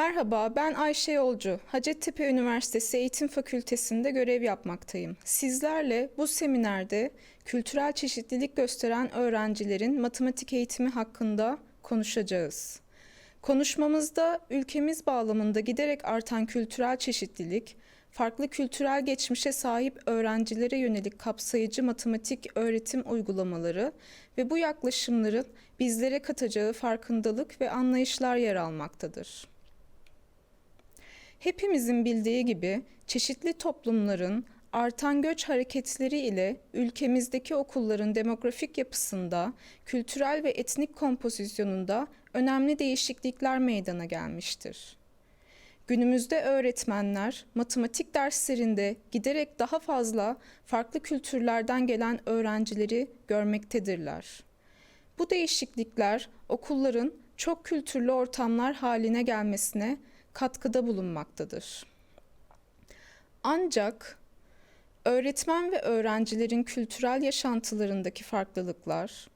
Merhaba, ben Ayşe Yolcu. Hacettepe Üniversitesi Eğitim Fakültesi'nde görev yapmaktayım. Sizlerle bu seminerde kültürel çeşitlilik gösteren öğrencilerin matematik eğitimi hakkında konuşacağız. Konuşmamızda ülkemiz bağlamında giderek artan kültürel çeşitlilik, farklı kültürel geçmişe sahip öğrencilere yönelik kapsayıcı matematik öğretim uygulamaları ve bu yaklaşımların bizlere katacağı farkındalık ve anlayışlar yer almaktadır. Hepimizin bildiği gibi çeşitli toplumların artan göç hareketleri ile ülkemizdeki okulların demografik yapısında, kültürel ve etnik kompozisyonunda önemli değişiklikler meydana gelmiştir. Günümüzde öğretmenler matematik derslerinde giderek daha fazla farklı kültürlerden gelen öğrencileri görmektedirler. Bu değişiklikler okulların çok kültürlü ortamlar haline gelmesine katkıda bulunmaktadır. Ancak öğretmen ve öğrencilerin kültürel yaşantılarındaki farklılıklar,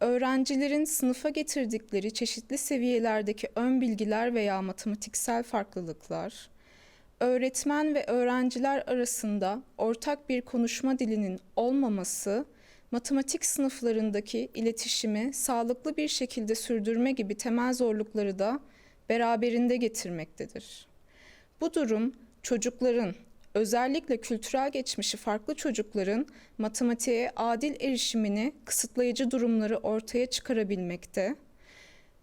öğrencilerin sınıfa getirdikleri çeşitli seviyelerdeki ön bilgiler veya matematiksel farklılıklar, öğretmen ve öğrenciler arasında ortak bir konuşma dilinin olmaması, matematik sınıflarındaki iletişimi sağlıklı bir şekilde sürdürme gibi temel zorlukları da beraberinde getirmektedir. Bu durum çocukların özellikle kültürel geçmişi farklı çocukların matematiğe adil erişimini kısıtlayıcı durumları ortaya çıkarabilmekte,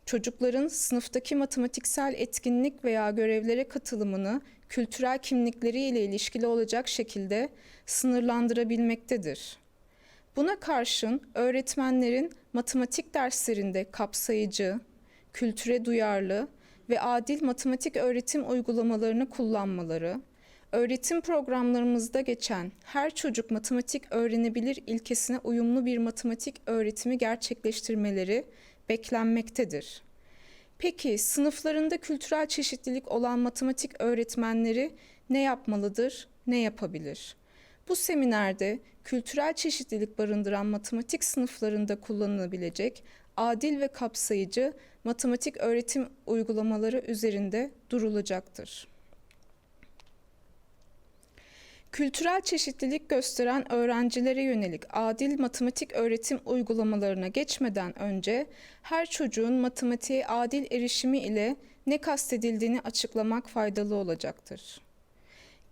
çocukların sınıftaki matematiksel etkinlik veya görevlere katılımını kültürel kimlikleriyle ilişkili olacak şekilde sınırlandırabilmektedir. Buna karşın öğretmenlerin matematik derslerinde kapsayıcı, kültüre duyarlı ve adil matematik öğretim uygulamalarını kullanmaları, öğretim programlarımızda geçen her çocuk matematik öğrenebilir ilkesine uyumlu bir matematik öğretimi gerçekleştirmeleri beklenmektedir. Peki sınıflarında kültürel çeşitlilik olan matematik öğretmenleri ne yapmalıdır, ne yapabilir? Bu seminerde kültürel çeşitlilik barındıran matematik sınıflarında kullanılabilecek adil ve kapsayıcı matematik öğretim uygulamaları üzerinde durulacaktır. Kültürel çeşitlilik gösteren öğrencilere yönelik adil matematik öğretim uygulamalarına geçmeden önce her çocuğun matematiğe adil erişimi ile ne kastedildiğini açıklamak faydalı olacaktır.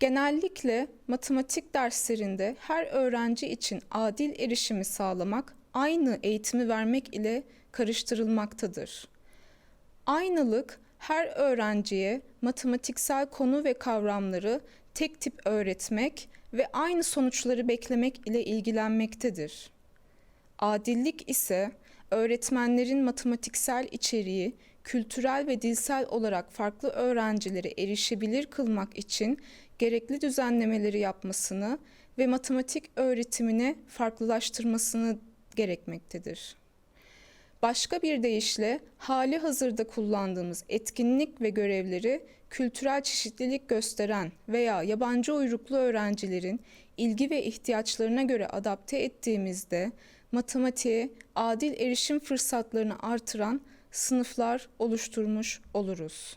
Genellikle matematik derslerinde her öğrenci için adil erişimi sağlamak aynı eğitimi vermek ile karıştırılmaktadır. Aynılık her öğrenciye matematiksel konu ve kavramları tek tip öğretmek ve aynı sonuçları beklemek ile ilgilenmektedir. Adillik ise öğretmenlerin matematiksel içeriği kültürel ve dilsel olarak farklı öğrencilere erişebilir kılmak için gerekli düzenlemeleri yapmasını ve matematik öğretimine farklılaştırmasını gerekmektedir. Başka bir deyişle hali hazırda kullandığımız etkinlik ve görevleri kültürel çeşitlilik gösteren veya yabancı uyruklu öğrencilerin ilgi ve ihtiyaçlarına göre adapte ettiğimizde matematiğe adil erişim fırsatlarını artıran sınıflar oluşturmuş oluruz.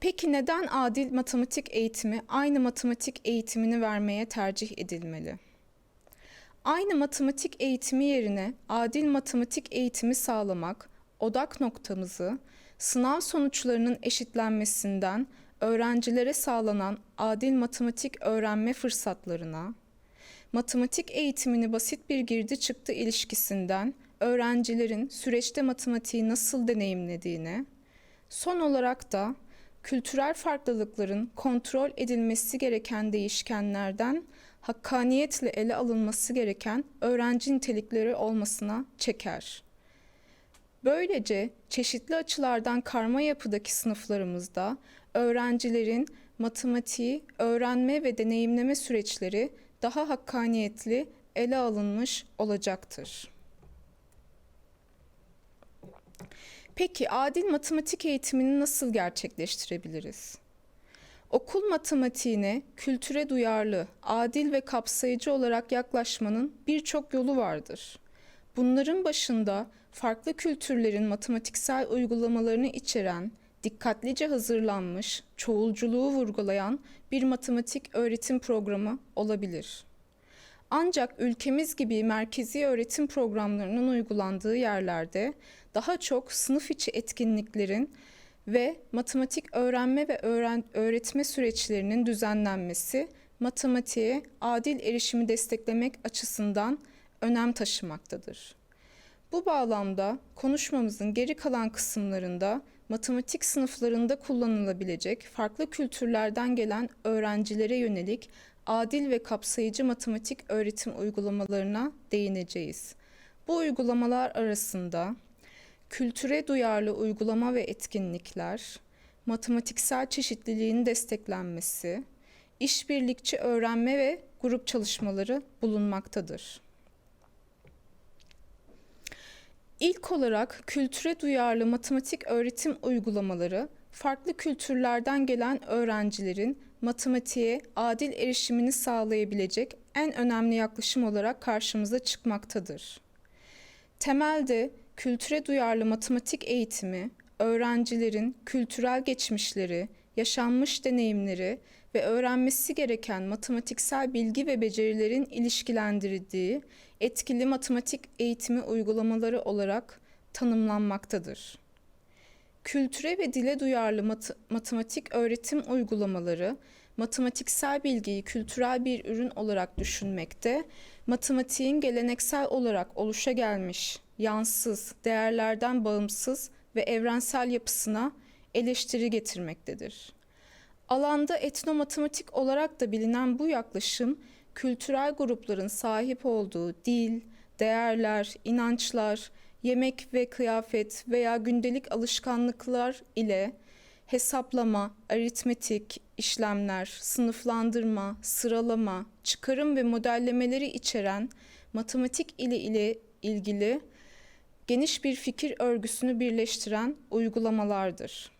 Peki neden adil matematik eğitimi aynı matematik eğitimini vermeye tercih edilmeli? Aynı matematik eğitimi yerine adil matematik eğitimi sağlamak odak noktamızı sınav sonuçlarının eşitlenmesinden öğrencilere sağlanan adil matematik öğrenme fırsatlarına, matematik eğitimini basit bir girdi çıktı ilişkisinden öğrencilerin süreçte matematiği nasıl deneyimlediğine, son olarak da kültürel farklılıkların kontrol edilmesi gereken değişkenlerden hakkaniyetle ele alınması gereken öğrenci nitelikleri olmasına çeker. Böylece çeşitli açılardan karma yapıdaki sınıflarımızda öğrencilerin matematiği öğrenme ve deneyimleme süreçleri daha hakkaniyetli ele alınmış olacaktır. Peki adil matematik eğitimini nasıl gerçekleştirebiliriz? Okul matematiğine kültüre duyarlı, adil ve kapsayıcı olarak yaklaşmanın birçok yolu vardır. Bunların başında farklı kültürlerin matematiksel uygulamalarını içeren, dikkatlice hazırlanmış, çoğulculuğu vurgulayan bir matematik öğretim programı olabilir. Ancak ülkemiz gibi merkezi öğretim programlarının uygulandığı yerlerde daha çok sınıf içi etkinliklerin ve matematik öğrenme ve öğren öğretme süreçlerinin düzenlenmesi matematiğe adil erişimi desteklemek açısından önem taşımaktadır. Bu bağlamda konuşmamızın geri kalan kısımlarında matematik sınıflarında kullanılabilecek farklı kültürlerden gelen öğrencilere yönelik adil ve kapsayıcı matematik öğretim uygulamalarına değineceğiz. Bu uygulamalar arasında kültüre duyarlı uygulama ve etkinlikler, matematiksel çeşitliliğin desteklenmesi, işbirlikçi öğrenme ve grup çalışmaları bulunmaktadır. İlk olarak kültüre duyarlı matematik öğretim uygulamaları farklı kültürlerden gelen öğrencilerin matematiğe adil erişimini sağlayabilecek en önemli yaklaşım olarak karşımıza çıkmaktadır. Temelde kültüre duyarlı matematik eğitimi öğrencilerin kültürel geçmişleri, yaşanmış deneyimleri ve öğrenmesi gereken matematiksel bilgi ve becerilerin ilişkilendirildiği etkili matematik eğitimi uygulamaları olarak tanımlanmaktadır. Kültüre ve dile duyarlı mat matematik öğretim uygulamaları matematiksel bilgiyi kültürel bir ürün olarak düşünmekte, matematiğin geleneksel olarak oluşa gelmiş, yansız, değerlerden bağımsız ve evrensel yapısına eleştiri getirmektedir. Alanda etnomatematik olarak da bilinen bu yaklaşım, kültürel grupların sahip olduğu dil, değerler, inançlar, yemek ve kıyafet veya gündelik alışkanlıklar ile hesaplama, aritmetik işlemler, sınıflandırma, sıralama, çıkarım ve modellemeleri içeren matematik ile ile ilgili geniş bir fikir örgüsünü birleştiren uygulamalardır.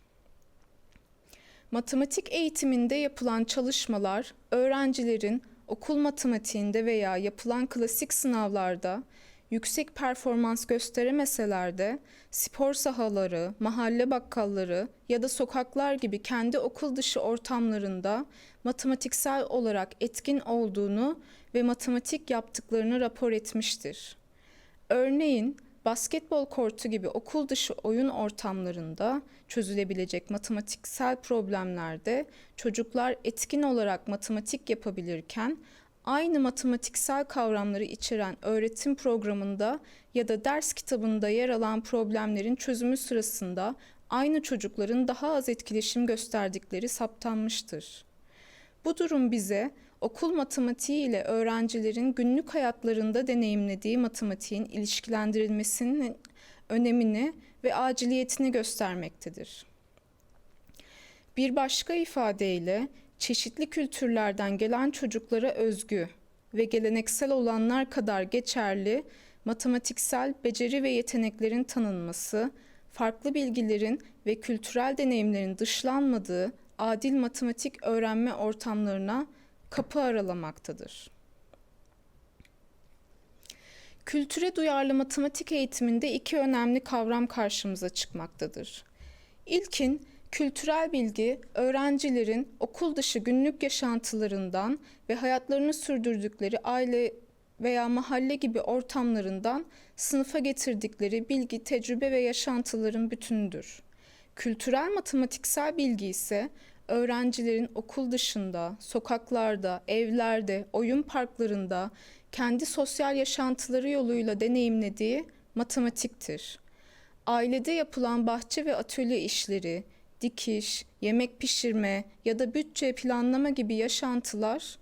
Matematik eğitiminde yapılan çalışmalar öğrencilerin okul matematiğinde veya yapılan klasik sınavlarda yüksek performans gösteremeseler de spor sahaları, mahalle bakkalları ya da sokaklar gibi kendi okul dışı ortamlarında matematiksel olarak etkin olduğunu ve matematik yaptıklarını rapor etmiştir. Örneğin basketbol kortu gibi okul dışı oyun ortamlarında çözülebilecek matematiksel problemlerde çocuklar etkin olarak matematik yapabilirken aynı matematiksel kavramları içeren öğretim programında ya da ders kitabında yer alan problemlerin çözümü sırasında aynı çocukların daha az etkileşim gösterdikleri saptanmıştır. Bu durum bize okul matematiği ile öğrencilerin günlük hayatlarında deneyimlediği matematiğin ilişkilendirilmesinin önemini ve aciliyetini göstermektedir. Bir başka ifadeyle çeşitli kültürlerden gelen çocuklara özgü ve geleneksel olanlar kadar geçerli matematiksel beceri ve yeteneklerin tanınması, farklı bilgilerin ve kültürel deneyimlerin dışlanmadığı adil matematik öğrenme ortamlarına kapı aralamaktadır. Kültüre duyarlı matematik eğitiminde iki önemli kavram karşımıza çıkmaktadır. İlkin kültürel bilgi öğrencilerin okul dışı günlük yaşantılarından ve hayatlarını sürdürdükleri aile veya mahalle gibi ortamlarından sınıfa getirdikleri bilgi, tecrübe ve yaşantıların bütünüdür. Kültürel matematiksel bilgi ise öğrencilerin okul dışında, sokaklarda, evlerde, oyun parklarında kendi sosyal yaşantıları yoluyla deneyimlediği matematiktir. Ailede yapılan bahçe ve atölye işleri, dikiş, yemek pişirme ya da bütçe planlama gibi yaşantılar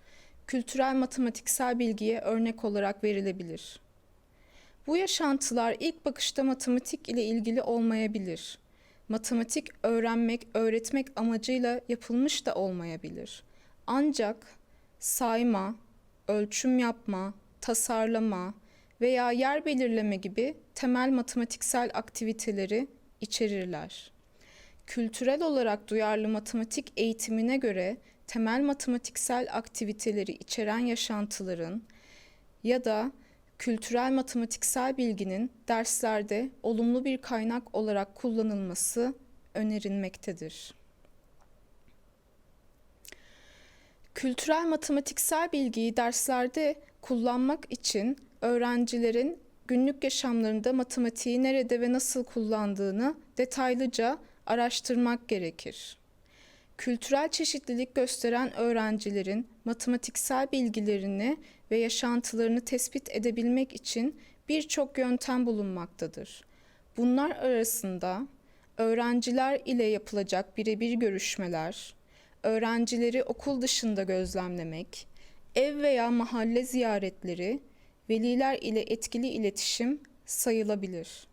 kültürel matematiksel bilgiye örnek olarak verilebilir. Bu yaşantılar ilk bakışta matematik ile ilgili olmayabilir matematik öğrenmek, öğretmek amacıyla yapılmış da olmayabilir. Ancak sayma, ölçüm yapma, tasarlama veya yer belirleme gibi temel matematiksel aktiviteleri içerirler. Kültürel olarak duyarlı matematik eğitimine göre temel matematiksel aktiviteleri içeren yaşantıların ya da kültürel matematiksel bilginin derslerde olumlu bir kaynak olarak kullanılması önerilmektedir. Kültürel matematiksel bilgiyi derslerde kullanmak için öğrencilerin günlük yaşamlarında matematiği nerede ve nasıl kullandığını detaylıca araştırmak gerekir. Kültürel çeşitlilik gösteren öğrencilerin matematiksel bilgilerini ve yaşantılarını tespit edebilmek için birçok yöntem bulunmaktadır. Bunlar arasında öğrenciler ile yapılacak birebir görüşmeler, öğrencileri okul dışında gözlemlemek, ev veya mahalle ziyaretleri, veliler ile etkili iletişim sayılabilir.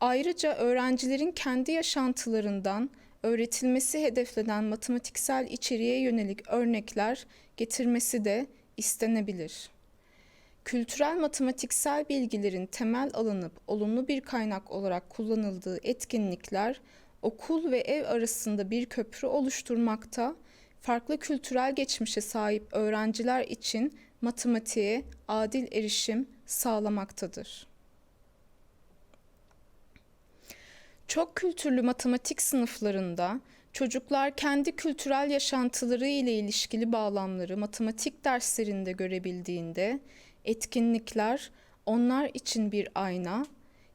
Ayrıca öğrencilerin kendi yaşantılarından öğretilmesi hedeflenen matematiksel içeriğe yönelik örnekler getirmesi de istenebilir. Kültürel matematiksel bilgilerin temel alınıp olumlu bir kaynak olarak kullanıldığı etkinlikler okul ve ev arasında bir köprü oluşturmakta, farklı kültürel geçmişe sahip öğrenciler için matematiğe adil erişim sağlamaktadır. Çok kültürlü matematik sınıflarında çocuklar kendi kültürel yaşantıları ile ilişkili bağlamları matematik derslerinde görebildiğinde etkinlikler onlar için bir ayna,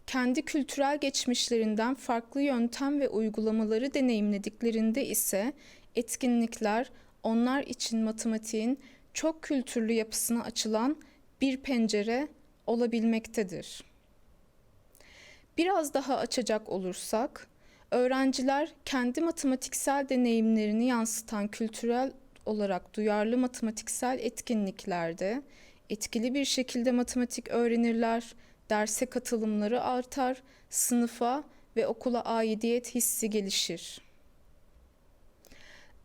kendi kültürel geçmişlerinden farklı yöntem ve uygulamaları deneyimlediklerinde ise etkinlikler onlar için matematiğin çok kültürlü yapısına açılan bir pencere olabilmektedir. Biraz daha açacak olursak, öğrenciler kendi matematiksel deneyimlerini yansıtan kültürel olarak duyarlı matematiksel etkinliklerde etkili bir şekilde matematik öğrenirler, derse katılımları artar, sınıfa ve okula aidiyet hissi gelişir.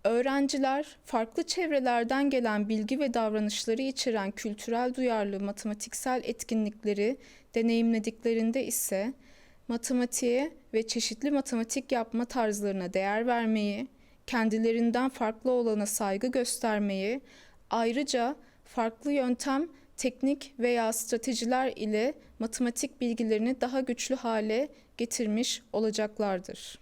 Öğrenciler farklı çevrelerden gelen bilgi ve davranışları içeren kültürel duyarlı matematiksel etkinlikleri deneyimlediklerinde ise matematiğe ve çeşitli matematik yapma tarzlarına değer vermeyi, kendilerinden farklı olana saygı göstermeyi, ayrıca farklı yöntem, teknik veya stratejiler ile matematik bilgilerini daha güçlü hale getirmiş olacaklardır.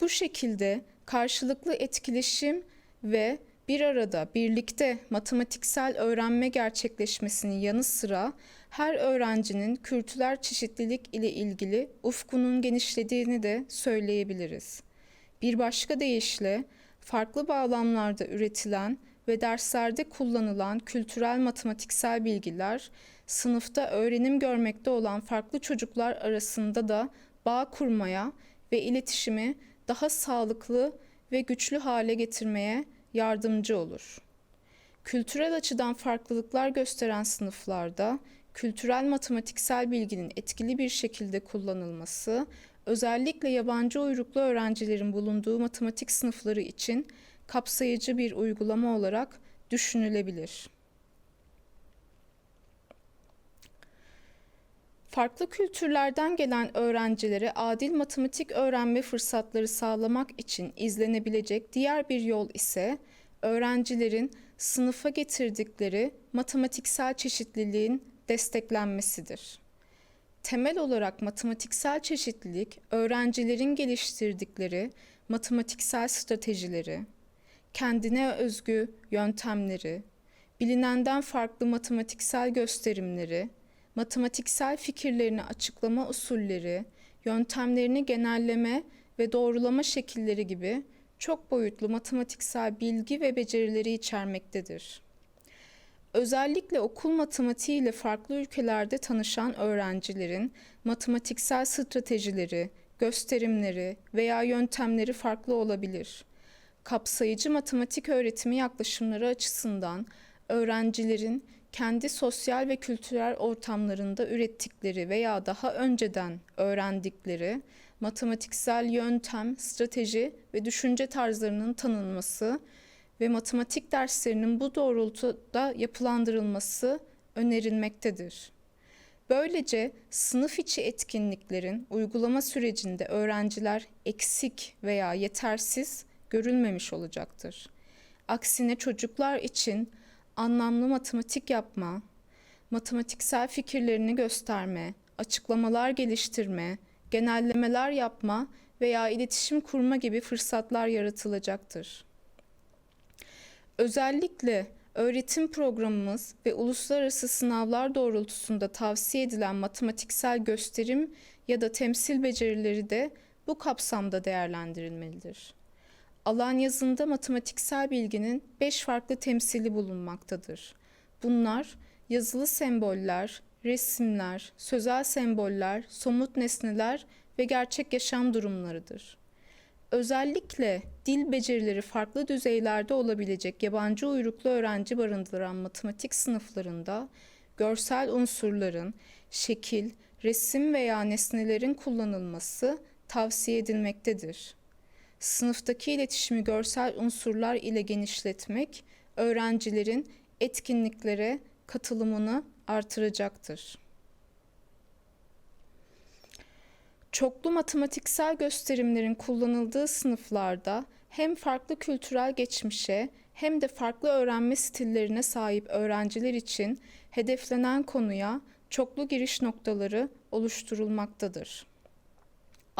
Bu şekilde karşılıklı etkileşim ve bir arada birlikte matematiksel öğrenme gerçekleşmesinin yanı sıra her öğrencinin kültürel çeşitlilik ile ilgili ufkunun genişlediğini de söyleyebiliriz. Bir başka deyişle farklı bağlamlarda üretilen ve derslerde kullanılan kültürel matematiksel bilgiler sınıfta öğrenim görmekte olan farklı çocuklar arasında da bağ kurmaya ve iletişimi daha sağlıklı ve güçlü hale getirmeye yardımcı olur. Kültürel açıdan farklılıklar gösteren sınıflarda kültürel matematiksel bilginin etkili bir şekilde kullanılması, özellikle yabancı uyruklu öğrencilerin bulunduğu matematik sınıfları için kapsayıcı bir uygulama olarak düşünülebilir. Farklı kültürlerden gelen öğrencilere adil matematik öğrenme fırsatları sağlamak için izlenebilecek diğer bir yol ise öğrencilerin sınıfa getirdikleri matematiksel çeşitliliğin desteklenmesidir. Temel olarak matematiksel çeşitlilik öğrencilerin geliştirdikleri matematiksel stratejileri, kendine özgü yöntemleri, bilinenden farklı matematiksel gösterimleri, matematiksel fikirlerini açıklama usulleri, yöntemlerini genelleme ve doğrulama şekilleri gibi çok boyutlu matematiksel bilgi ve becerileri içermektedir. Özellikle okul matematiği ile farklı ülkelerde tanışan öğrencilerin matematiksel stratejileri, gösterimleri veya yöntemleri farklı olabilir. Kapsayıcı matematik öğretimi yaklaşımları açısından öğrencilerin kendi sosyal ve kültürel ortamlarında ürettikleri veya daha önceden öğrendikleri matematiksel yöntem, strateji ve düşünce tarzlarının tanınması ve matematik derslerinin bu doğrultuda yapılandırılması önerilmektedir. Böylece sınıf içi etkinliklerin uygulama sürecinde öğrenciler eksik veya yetersiz görülmemiş olacaktır. Aksine çocuklar için anlamlı matematik yapma, matematiksel fikirlerini gösterme, açıklamalar geliştirme, genellemeler yapma veya iletişim kurma gibi fırsatlar yaratılacaktır. Özellikle öğretim programımız ve uluslararası sınavlar doğrultusunda tavsiye edilen matematiksel gösterim ya da temsil becerileri de bu kapsamda değerlendirilmelidir. Alan yazında matematiksel bilginin beş farklı temsili bulunmaktadır. Bunlar yazılı semboller, resimler, sözel semboller, somut nesneler ve gerçek yaşam durumlarıdır. Özellikle dil becerileri farklı düzeylerde olabilecek yabancı uyruklu öğrenci barındıran matematik sınıflarında görsel unsurların, şekil, resim veya nesnelerin kullanılması tavsiye edilmektedir. Sınıftaki iletişimi görsel unsurlar ile genişletmek öğrencilerin etkinliklere katılımını artıracaktır. Çoklu matematiksel gösterimlerin kullanıldığı sınıflarda hem farklı kültürel geçmişe hem de farklı öğrenme stillerine sahip öğrenciler için hedeflenen konuya çoklu giriş noktaları oluşturulmaktadır.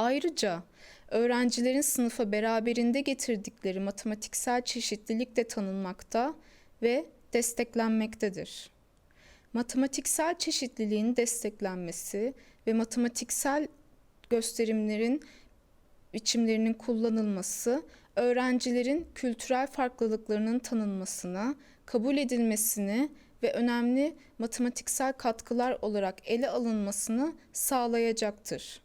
Ayrıca öğrencilerin sınıfa beraberinde getirdikleri matematiksel çeşitlilik de tanınmakta ve desteklenmektedir. Matematiksel çeşitliliğin desteklenmesi ve matematiksel gösterimlerin biçimlerinin kullanılması öğrencilerin kültürel farklılıklarının tanınmasına, kabul edilmesini ve önemli matematiksel katkılar olarak ele alınmasını sağlayacaktır.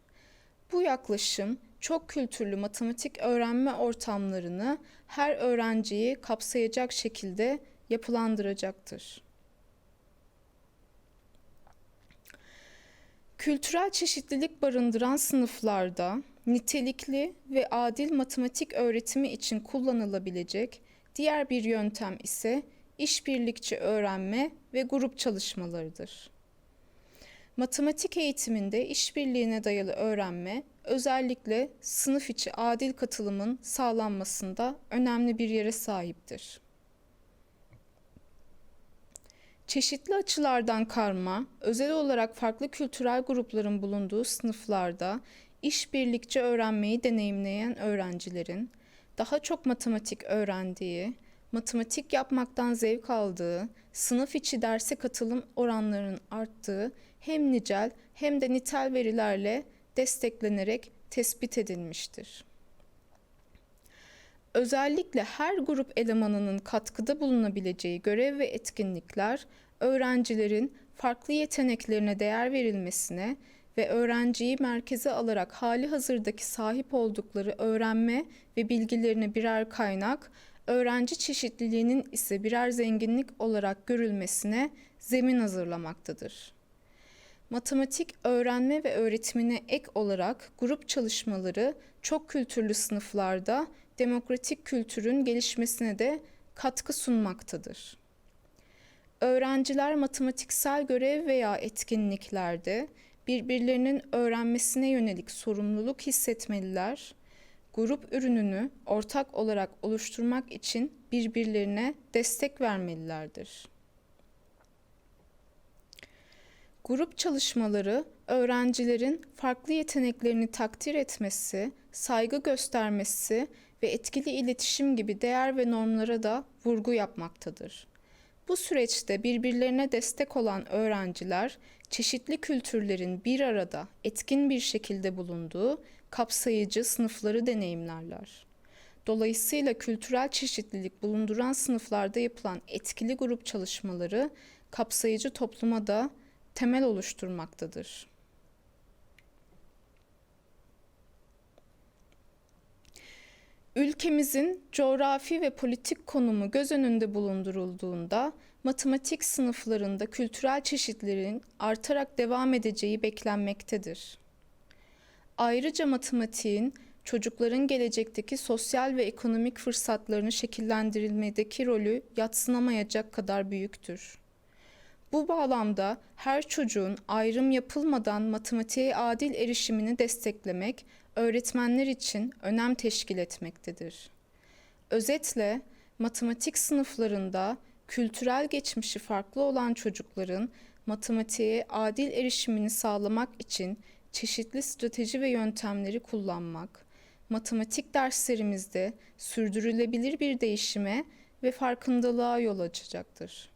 Bu yaklaşım çok kültürlü matematik öğrenme ortamlarını her öğrenciyi kapsayacak şekilde yapılandıracaktır. Kültürel çeşitlilik barındıran sınıflarda nitelikli ve adil matematik öğretimi için kullanılabilecek diğer bir yöntem ise işbirlikçi öğrenme ve grup çalışmalarıdır. Matematik eğitiminde işbirliğine dayalı öğrenme özellikle sınıf içi adil katılımın sağlanmasında önemli bir yere sahiptir. Çeşitli açılardan karma, özel olarak farklı kültürel grupların bulunduğu sınıflarda işbirlikçi öğrenmeyi deneyimleyen öğrencilerin daha çok matematik öğrendiği, matematik yapmaktan zevk aldığı, sınıf içi derse katılım oranlarının arttığı hem nicel hem de nitel verilerle desteklenerek tespit edilmiştir. Özellikle her grup elemanının katkıda bulunabileceği görev ve etkinlikler öğrencilerin farklı yeteneklerine değer verilmesine ve öğrenciyi merkeze alarak hali hazırdaki sahip oldukları öğrenme ve bilgilerine birer kaynak, öğrenci çeşitliliğinin ise birer zenginlik olarak görülmesine zemin hazırlamaktadır. Matematik öğrenme ve öğretimine ek olarak grup çalışmaları çok kültürlü sınıflarda demokratik kültürün gelişmesine de katkı sunmaktadır. Öğrenciler matematiksel görev veya etkinliklerde birbirlerinin öğrenmesine yönelik sorumluluk hissetmeliler. Grup ürününü ortak olarak oluşturmak için birbirlerine destek vermelilerdir. Grup çalışmaları öğrencilerin farklı yeteneklerini takdir etmesi, saygı göstermesi ve etkili iletişim gibi değer ve normlara da vurgu yapmaktadır. Bu süreçte birbirlerine destek olan öğrenciler çeşitli kültürlerin bir arada etkin bir şekilde bulunduğu kapsayıcı sınıfları deneyimlerler. Dolayısıyla kültürel çeşitlilik bulunduran sınıflarda yapılan etkili grup çalışmaları kapsayıcı topluma da temel oluşturmaktadır. Ülkemizin coğrafi ve politik konumu göz önünde bulundurulduğunda matematik sınıflarında kültürel çeşitlerin artarak devam edeceği beklenmektedir. Ayrıca matematiğin çocukların gelecekteki sosyal ve ekonomik fırsatlarını şekillendirilmedeki rolü yatsınamayacak kadar büyüktür. Bu bağlamda her çocuğun ayrım yapılmadan matematiğe adil erişimini desteklemek öğretmenler için önem teşkil etmektedir. Özetle matematik sınıflarında kültürel geçmişi farklı olan çocukların matematiğe adil erişimini sağlamak için çeşitli strateji ve yöntemleri kullanmak, matematik derslerimizde sürdürülebilir bir değişime ve farkındalığa yol açacaktır.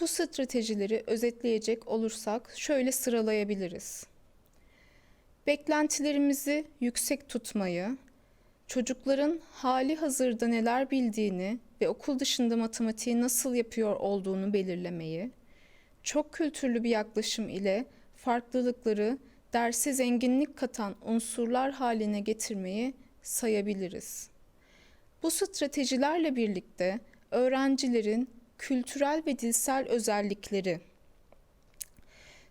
Bu stratejileri özetleyecek olursak şöyle sıralayabiliriz. Beklentilerimizi yüksek tutmayı, çocukların hali hazırda neler bildiğini ve okul dışında matematiği nasıl yapıyor olduğunu belirlemeyi, çok kültürlü bir yaklaşım ile farklılıkları derse zenginlik katan unsurlar haline getirmeyi sayabiliriz. Bu stratejilerle birlikte öğrencilerin kültürel ve dilsel özellikleri,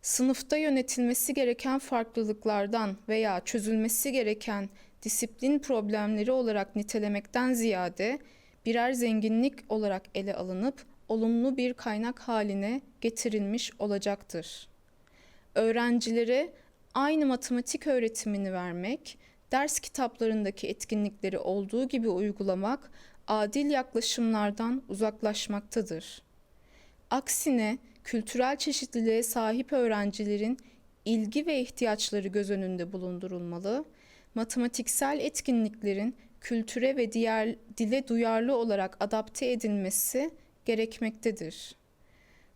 sınıfta yönetilmesi gereken farklılıklardan veya çözülmesi gereken disiplin problemleri olarak nitelemekten ziyade birer zenginlik olarak ele alınıp olumlu bir kaynak haline getirilmiş olacaktır. Öğrencilere aynı matematik öğretimini vermek, ders kitaplarındaki etkinlikleri olduğu gibi uygulamak adil yaklaşımlardan uzaklaşmaktadır. Aksine kültürel çeşitliliğe sahip öğrencilerin ilgi ve ihtiyaçları göz önünde bulundurulmalı, matematiksel etkinliklerin kültüre ve diğer dile duyarlı olarak adapte edilmesi gerekmektedir.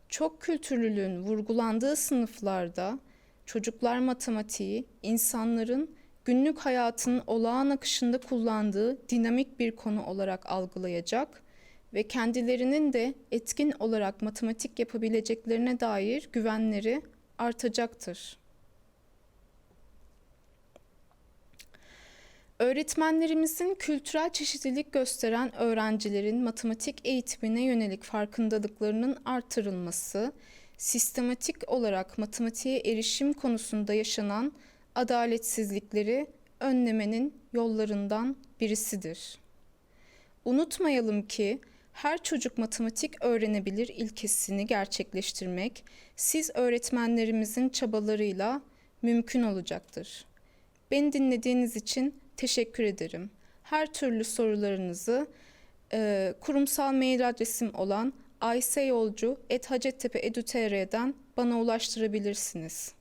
Çok kültürlülüğün vurgulandığı sınıflarda çocuklar matematiği insanların günlük hayatının olağan akışında kullandığı dinamik bir konu olarak algılayacak ve kendilerinin de etkin olarak matematik yapabileceklerine dair güvenleri artacaktır. Öğretmenlerimizin kültürel çeşitlilik gösteren öğrencilerin matematik eğitimine yönelik farkındalıklarının artırılması, sistematik olarak matematiğe erişim konusunda yaşanan adaletsizlikleri önlemenin yollarından birisidir. Unutmayalım ki her çocuk matematik öğrenebilir ilkesini gerçekleştirmek siz öğretmenlerimizin çabalarıyla mümkün olacaktır. Beni dinlediğiniz için teşekkür ederim. Her türlü sorularınızı e, kurumsal mail adresim olan ayseyolcu.hacettepe.edu.tr'den bana ulaştırabilirsiniz.